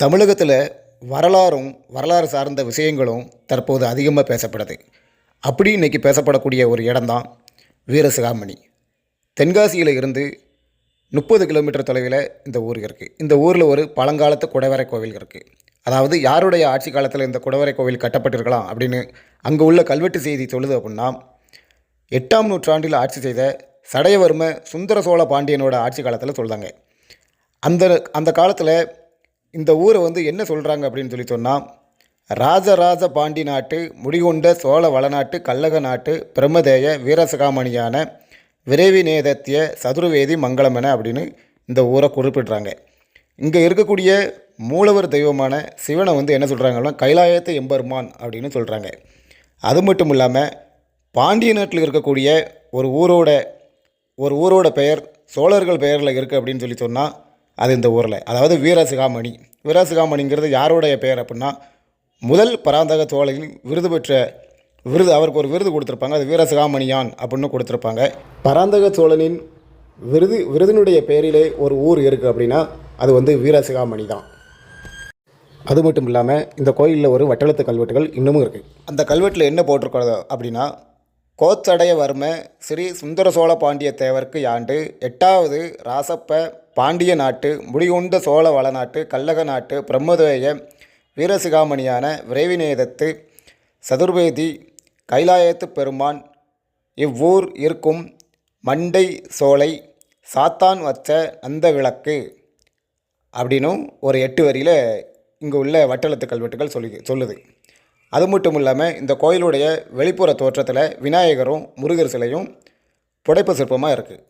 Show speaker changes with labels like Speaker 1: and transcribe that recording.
Speaker 1: தமிழகத்தில் வரலாறும் வரலாறு சார்ந்த விஷயங்களும் தற்போது அதிகமாக பேசப்படுது. அப்படி இன்றைக்கி பேசப்படக்கூடிய ஒரு இடம்தான் வீரசிகாமணி. தென்காசியில் இருந்து முப்பது கிலோமீட்டர் தொலைவில் இந்த ஊர் இருக்குது இந்த ஊரில் ஒரு பழங்காலத்து குடைவரை கோவில் இருக்குது அதாவது யாருடைய ஆட்சி காலத்தில் இந்த குடைவரை கோவில் கட்டப்பட்டிருக்கலாம் அப்படின்னு அங்கே உள்ள கல்வெட்டு செய்தி சொல்லுது அப்படின்னா எட்டாம் நூற்றாண்டில் ஆட்சி செய்த சடையவர்ம சுந்தர சோழ பாண்டியனோட ஆட்சி காலத்தில் சொல்கிறாங்க அந்த அந்த காலத்தில் இந்த ஊரை வந்து என்ன சொல்கிறாங்க அப்படின்னு சொல்லி சொன்னால் ராஜராஜ பாண்டி நாட்டு முடிகொண்ட சோழ வளநாட்டு கல்லக நாட்டு பிரம்மதேய வீரசகாமணியான விரைவிநேதத்திய சதுர்வேதி மங்களமென அப்படின்னு இந்த ஊரை குறிப்பிடுறாங்க. இங்கே இருக்கக்கூடிய மூலவர் தெய்வமான சிவனை வந்து என்ன சொல்கிறாங்கன்னா கைலாயத்து எம்பெருமான் அப்படின்னு சொல்கிறாங்க அது மட்டும் இல்லாமல் பாண்டிய நாட்டில் இருக்கக்கூடிய ஒரு ஊரோட ஒரு ஊரோட பெயர் சோழர்கள் பெயரில் இருக்குது அப்படின்னு சொல்லி சொன்னால் அது இந்த ஊரில். அதாவது வீரசிகாமணி. வீரசிகாமணிங்கிறது யாருடைய பெயர் அப்படின்னா முதல் பராந்தக சோழனின் விருது பெற்ற விருது அவருக்கு ஒரு விருது கொடுத்துருப்பாங்க. அது வீரசிகாமணியான் அப்படின்னு கொடுத்துருப்பாங்க. பராந்தக சோழனின் விருது விருதினுடைய பெயரிலே ஒரு ஊர் இருக்குது அப்படின்னா அது வந்து வீரசிகாமணி தான். அது மட்டும் இல்லாமல் இந்த கோயிலில் ஒரு வட்டெழுத்து கல்வெட்டுகள் இன்னமும் இருக்குது அந்த கல்வெட்டில் என்ன போட்டிருக்கிறதோ அப்படின்னா கோச்சடையவர்ம ஸ்ரீ சுந்தர சோழ பாண்டிய தேவருக்கு யாண்டு எட்டாவது ராசப்ப பாண்டிய நாட்டு முடிகுண்ட சோழ வளநாட்டு கல்லக நாட்டு பிரம்மதேய வீரசிகாமணியான விரைவிநேதத்து சதுர்வேதி கைலாயத்து பெருமான் இவ்வூர் இருக்கும் மண்டை சோலை சாத்தான் வச்ச அந்த விளக்கு அப்படின்னும் ஒரு எட்டு வரியில் இங்கே உள்ள வட்டெழுத்து கல்வெட்டுகள் சொல்லி சொல்லுது. அது மட்டும் இல்லாமல் இந்த கோயிலுடைய வெளிப்புற தோற்றத்தில் விநாயகரும் முருகர் சிலையும் புடைப்பு சிற்பமாக இருக்குது